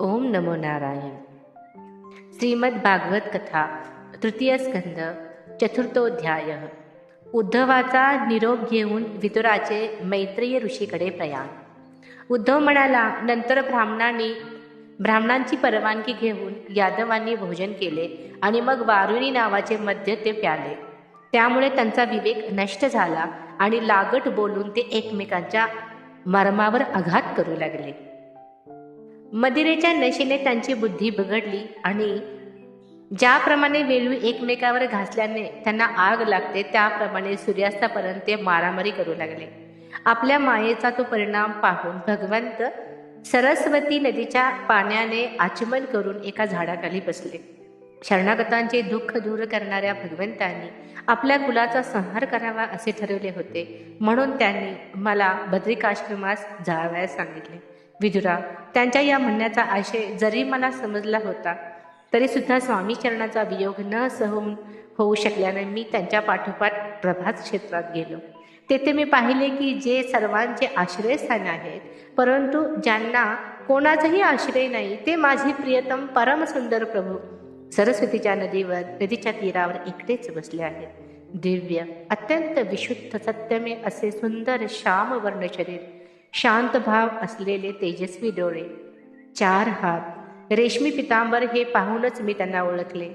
ओम नमो नारायण। श्रीमद भागवत कथा तृतीय स्कंद चतुर्थोध्याय। उद्धवाचा निरोप घेऊन विदुराचे मैत्रेय ऋषीकडे प्रयाण। उद्धव म्हणाला नंतर ब्राह्मणांनी ब्राह्मणांची परवानगी घेऊन यादवांनी भोजन केले आणि मग वारुणी नावाचे मद्य ते प्याले. त्यामुळे त्यांचा विवेक नष्ट झाला आणि लागट बोलून ते एकमेकांच्या मर्मावर आघात करू लागले. मदिरेच्या नशेने त्यांची बुद्धी बिघडली आणि ज्याप्रमाणे वेळू एकमेकावर घासल्याने त्यांना आग लागते त्याप्रमाणे सूर्यास्तापर्यंत ते मारामारी करू लागले. आपल्या मायेचा तो परिणाम पाहून भगवंत सरस्वती नदीच्या पाण्याने आचमन करून एका झाडाखाली बसले. शरणागतांचे दुःख दूर करणाऱ्या भगवंतांनी आपल्या कुलाचा संहार करावा असे ठरवले होते. म्हणून त्यांनी मला बद्रिकाश्रमास जावयास सांगितले. विदुरा त्यांच्या या म्हणण्याचा आशय जरी मला समजला होता तरी सुद्धा स्वामी चरणाचा वियोग न सहून होऊ शकल्याने मी त्यांच्या पाठोपाठ प्रभात क्षेत्रात गेलो. तेथे मी पाहिले की जे सर्वांचे आश्रयस्थान आहेत परंतु ज्यांना कोणाचाही आश्रय नाही ते माझे प्रियतम परमसुंदर प्रभू सरस्वतीच्या नदीवर नदीच्या तीरावर एकटेच बसले आहेत. दिव्य अत्यंत विशुद्ध सत्यमे असे सुंदर श्यामवर्ण शरीर शांत भाव असलेले तेजस्वी डोळे चार हात. रेशमी पितांबर हे पाहूनच मी त्यांना ओळखले.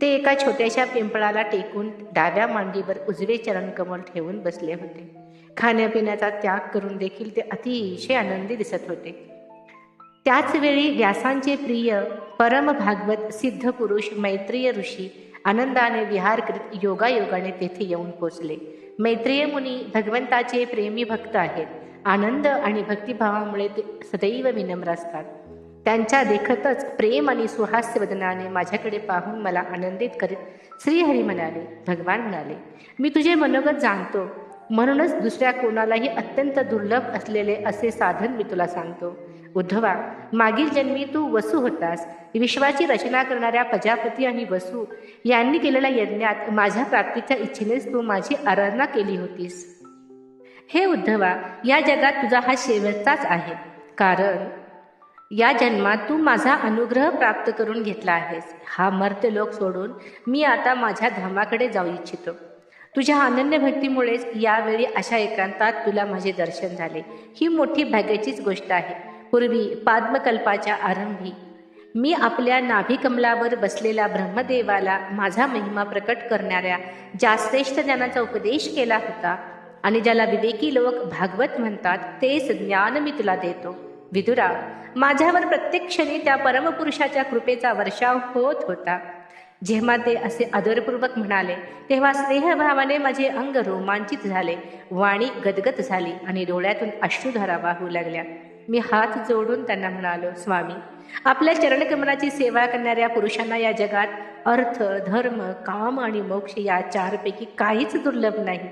ते एका छोट्याशा पिंपळाला टेकून डाव्या मांडीवर उजवे चरणकमल ठेवून बसले होते. खाण्यापिण्याचा त्याग करून देखील ते अतिशय आनंदी दिसत होते. त्याच वेळी व्यासांचे प्रिय परम भागवत सिद्ध पुरुष मैत्रीय ऋषी आनंदाने विहार करीत योगायोगाने तेथे येऊन पोचले. मैत्रेय मुनी भगवंताचे प्रेमी भक्त आहेत. आनंद आणि भक्तिभावामुळे ते सदैव विनम्र असतात. त्यांच्या देखतच प्रेम आणि सुहास्य वदनाने माझ्याकडे पाहून मला आनंदित करीत श्रीहरी म्हणाले भगवान म्हणाले मी तुझे मनोगत जाणतो. म्हणूनच दुसऱ्या कोणालाही अत्यंत दुर्लभ असलेले असे साधन मी तुला सांगतो. उद्धवा मागील जन्मी तू वसू होतास. विश्वाची रचना करणाऱ्या प्रजापती आणि वसू यांनी केलेल्या यज्ञात माझ्या प्राप्तीच्या इच्छेनेच तू माझी आराधना केली होतीस. हे उद्धवा या जगात तुझा हा शेवटचाच आहे. कारण या जन्मात तू माझा अनुग्रह प्राप्त करून घेतला आहेस. हा मर्त्य लोक सोडून मी आता माझ्या धामाकडे जाऊ इच्छितो. तुझ्या अनन्य भक्तीमुळेच यावेळी अशा एकांतात तुला माझे दर्शन झाले. ही मोठी भाग्याचीच गोष्ट आहे. पूर्वी पाद्मकल्पाच्या आरंभी मी आपल्या नाभिकमलावर बसलेला ब्रह्मदेवाला माझा महिमा प्रकट करणाऱ्या ज्या श्रेष्ठ ज्ञानाचा उपदेश केला होता आणि ज्याला विवेकी लोक भागवत म्हणतात तेच ज्ञान मी तुला देतो. विदुरा माझ्यावर प्रत्येक क्षणी त्या परमपुरुषाच्या कृपेचा वर्षाव होत होता. जेव्हा ते असे आदरपूर्वक म्हणाले तेव्हा स्नेहभावाने माझे अंग रोमांचित झाले वाणी गदगद झाली आणि डोळ्यातून अश्रुधारा वाहू लागल्या. मी हात जोडून त्यांना म्हणालो स्वामी आपल्या चरणकमलाची सेवा करणाऱ्या पुरुषांना या जगात अर्थ धर्म काम आणि मोक्ष या चारपैकी काहीच दुर्लभ नाही.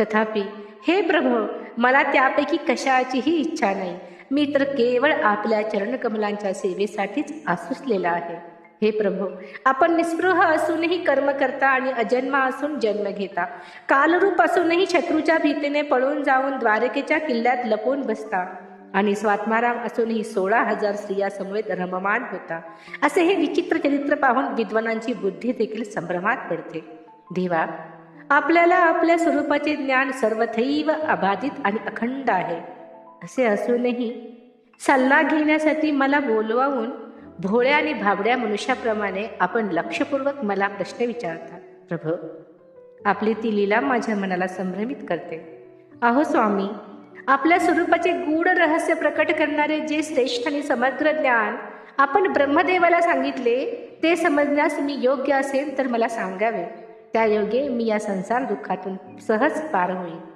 तथापि हे प्रभो मला त्यापैकी कशाचीही इच्छा नाही. मी तर केवळ आपल्या चरणकमलांच्या सेवेसाठीच आसुसलेला आहे. हे प्रभू आपण निस्पृह असूनही कर्म करता आणि अजन्मा असून जन्म घेता. कालरूप असूनही शत्रूच्या भीतीने पळून जाऊन द्वारकेच्या किल्ल्यात लपून बसता. आणि स्वात्माराम असूनही सोळा हजार स्त्रिया समवेत रममान होता. असे हे विचित्र चरित्र पाहून विद्वानांची बुद्धी देखील संभ्रमात पडते. देवा आपल्याला आपल्या स्वरूपाचे ज्ञान सर्वथैव अबाधित आणि अखंड आहे. असे असूनही सल्ला घेण्यासाठी मला बोलवावून भोळ्या आणि भाबड्या मनुष्याप्रमाणे आपण लक्षपूर्वक मला प्रश्न विचारता. प्रभू आपली ती लीला माझ्या मनाला संभ्रमित करते. अहो स्वामी आपल्या स्वरूपाचे गूढ रहस्य प्रकट करणारे जे श्रेष्ठ आणि समग्र ज्ञान आपण ब्रह्मदेवाला सांगितले ते समजण्यास मी योग्य असेल तर मला सांगावे. त्या योगे मी या संसार दुःखातून सहज पार होईल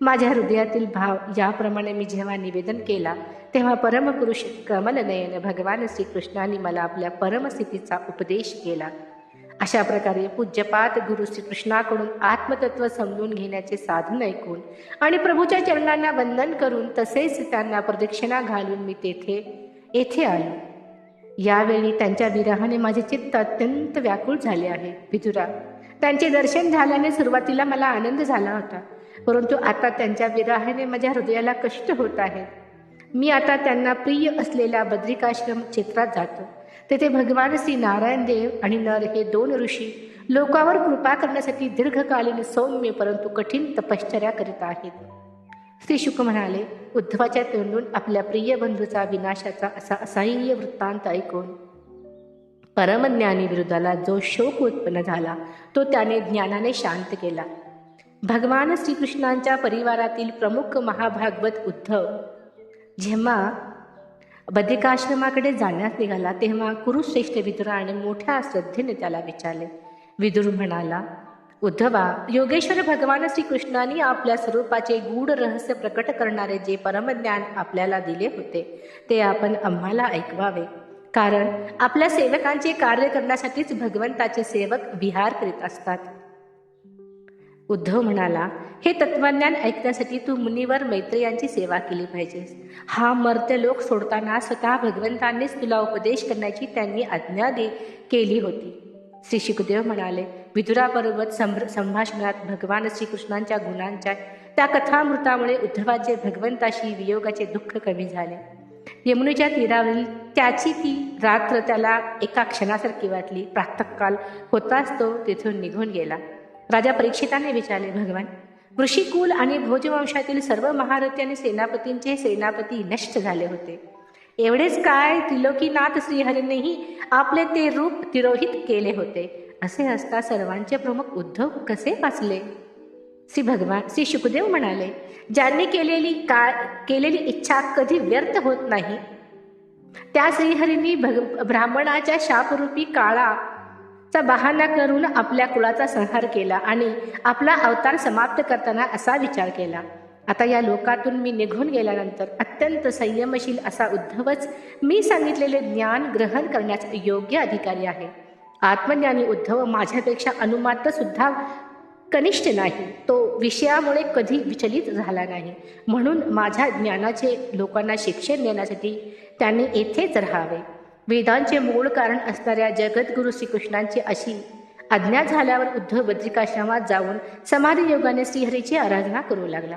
माझ्या हृदयातील भाव याप्रमाणे मी जेव्हा निवेदन केला तेव्हा परमपुरुष कमलनयन भगवान श्रीकृष्णाने मला आपल्या परमस्थितीचा उपदेश केला. अशा प्रकारे पूज्यपात गुरु श्रीकृष्णाकडून आत्मतत्व समजून घेण्याचे साधन ऐकून आणि प्रभूच्या चरणांना वंदन करून तसेच त्यांना प्रदक्षिणा घालून मी तेथे येथे आलो. यावेळी त्यांच्या विरहाने माझे चित्त अत्यंत व्याकुळ झाले आहे. विदुरा त्यांचे दर्शन झाल्याने सुरुवातीला मला आनंद झाला होता. परंतु आता त्यांच्या विराहाने माझ्या हृदयाला कष्ट होत आहे मी आता त्यांना प्रिय असलेल्या बद्रिकाश्रम क्षेत्रात जातो. तेथे भगवान श्री नारायण देव आणि नर हे दोन ऋषी लोकावर कृपा करण्यासाठी दीर्घकालीन सौम्य परंतु कठीण तपश्चर्या करीत आहेत. श्री शुक म्हणाले उद्धवाच्या तोंडून आपल्या प्रिय बंधूचा विनाशाचा असा असह्य वृत्तांत ऐकून परमज्ञानी विरुद्धाला जो शोक उत्पन्न झाला तो त्याने ज्ञानाने शांत केला. भगवान श्रीकृष्णांच्या परिवारातील प्रमुख महाभागवत उद्धव जेव्हा बद्रिकाश्रमाकडे जाण्यास निघाला तेव्हा कुरुश्रेष्ठ विदुराने मोठ्या श्रद्धेने त्याला विचारले. विदुर म्हणाला उद्धवा योगेश्वर भगवान श्रीकृष्णांनी आपल्या स्वरूपाचे गूढ रहस्य प्रकट करणारे जे परमज्ञान आपल्याला दिले होते ते आपण आम्हाला ऐकवावे. कारण आपल्या सेवकांचे कार्य करण्यासाठीच भगवंताचे सेवक विहार करीत असतात. उद्धव म्हणाला हे तत्वज्ञान ऐकण्यासाठी तू मुनीवर मैत्रेयांची सेवा केली पाहिजेस. हा मर्त्य लोक सोडताना स्वतः भगवंतांनीच तुला उपदेश करण्याची त्यांनी आज्ञा दे केली होती. श्री शुकदेव म्हणाले विदुराबरोबर संभ्र संभाषणात भगवान श्रीकृष्णांच्या गुणांच्या त्या कथामृतामुळे उद्धवाचे भगवंताशी वियोगाचे दुःख कमी झाले. यमुनेच्या तीरावरील त्याची ती रात्र त्याला एका क्षणासारखी वाटली. प्रातःकाल होताच तो तिथून निघून गेला. राजा परीक्षिताने विचारले भगवान ऋषिकुल आणि भोजवंशातील सर्व महारथी आणि सेनापतींचे सेनापती नष्ट झाले होते. एवढेच काय त्रिलोकीनाथ श्रीहरीनेही आपले ते रूप तिरोहित केले होते. असे असता सर्वांचे प्रमुख उद्धव कसे वाचले? श्री भगवान श्री शुकदेव म्हणाले ज्यांनी केलेली का केलेली इच्छा कधी व्यर्थ होत नाही. त्या श्रीहरींनी भग ब्राह्मणाच्या शापरूपी काळाचा बहाणा करून आपल्या कुळाचा संहार केला आणि आपला अवतार समाप्त करताना असा विचार केला. आता या लोकातून मी निघून गेल्यानंतर अत्यंत संयमशील असा उद्धवच मी सांगितलेले ज्ञान ग्रहण करण्याचा योग्य अधिकारी आहे. आत्मज्ञानी उद्धव माझ्यापेक्षा अनुमात्र सुद्धा कनिष्ठ नाही तो विषयामुळे कधी विचलित झाला नाही. म्हणून माझ्या ज्ञानाचे लोकांना शिक्षण देण्यासाठी त्यांनी येथेच राहावे. वेदांचे मूळ कारण असणाऱ्या जगद्गुरू श्रीकृष्णांची अशी आज्ञा झाल्यावर उद्धव बद्रिकाश्रमात जाऊन समाधी योगाने श्रीहरीची आराधना करू लागला.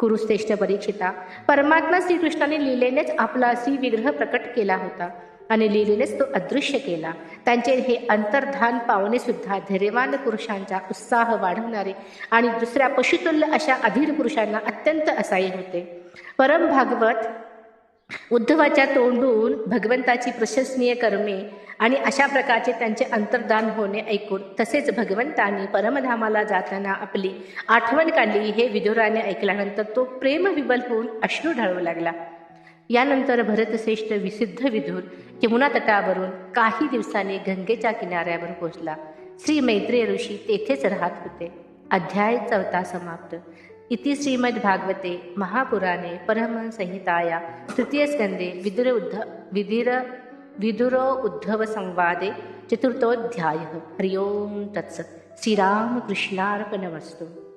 कुरुश्रेष्ठ परीक्षिता परमात्मा श्रीकृष्णाने लिहिलेनेच आपला श्रीविग्रह प्रकट केला होता. आणि लिलेनेच तो अदृश्य केला. त्यांचे हे अंतर्धान पावणे सुद्धा धैर्यवान पुरुषांचा उत्साह वाढवणारे आणि दुसऱ्या पशुतुल्य अशा अधीर पुरुषांना अत्यंत असाई होते. परम भागवत उद्धवाच्या तोंडून भगवंताची प्रशंसनीय कर्मे आणि अशा प्रकारचे त्यांचे अंतर्दान होणे ऐकून तसेच भगवंतांनी परमधामाला जाताना आपली आठवण काढली हे विदुराने ऐकल्यानंतर तो प्रेमविबल होऊन अश्रू ढाळू लागला. यानंतर भरतश्रेष्ठ विसिद्ध विधूर यमुना तटावरून काही दिवसांनी गंगेच्या किनाऱ्यावर पोहोचला. श्री मैत्रेय ऋषी तेथेच राहत होते. अध्याय चौथा समाप्त. इति श्रीमद्भागवते महापुराणे परमसंहिताया तृतीयस्कन्धे विदुर उद्ध विदिर विदुरो उद्धवसंवादे चतुर्थोऽध्यायः. हरि ओं तत्सत्. श्रीरामकृष्णार्पणमस्तु.